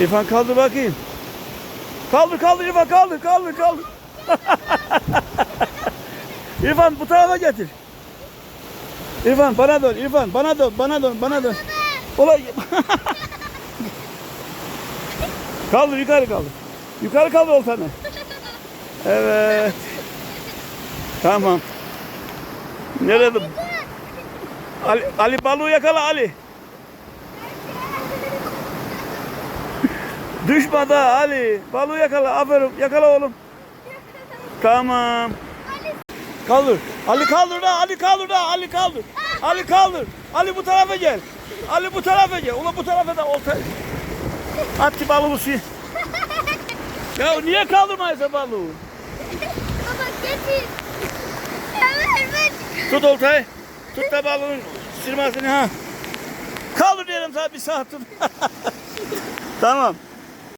İrfan kaldır bakayım. Kaldır kaldır İrfan kaldır kaldır kaldır. İrfan bu tarafa getir. İrfan bana dön İrfan bana dön bana dön bana dön. Olay. kaldır yukarı kaldır. Yukarı kaldır oltanı. Evet. Tamam. Nerede? Ali, Ali balığı yakala Ali. Düşme daha Ali. Balığı yakala. Aferin. Yakala oğlum. Tamam. Kaldır. Ali kaldır da. Ali kaldır da. Ali kaldır. Ali kaldır. Ali bu tarafa gel. Ali bu tarafa gel. Ulan bu tarafa da olta. Attı balığı suya. Ya niye kaldırmayasın balığı? Baba getir. Tut oltayı. Tut da balığın sırmasını ha. Kaldır diyelim sana bir saat tut. tamam.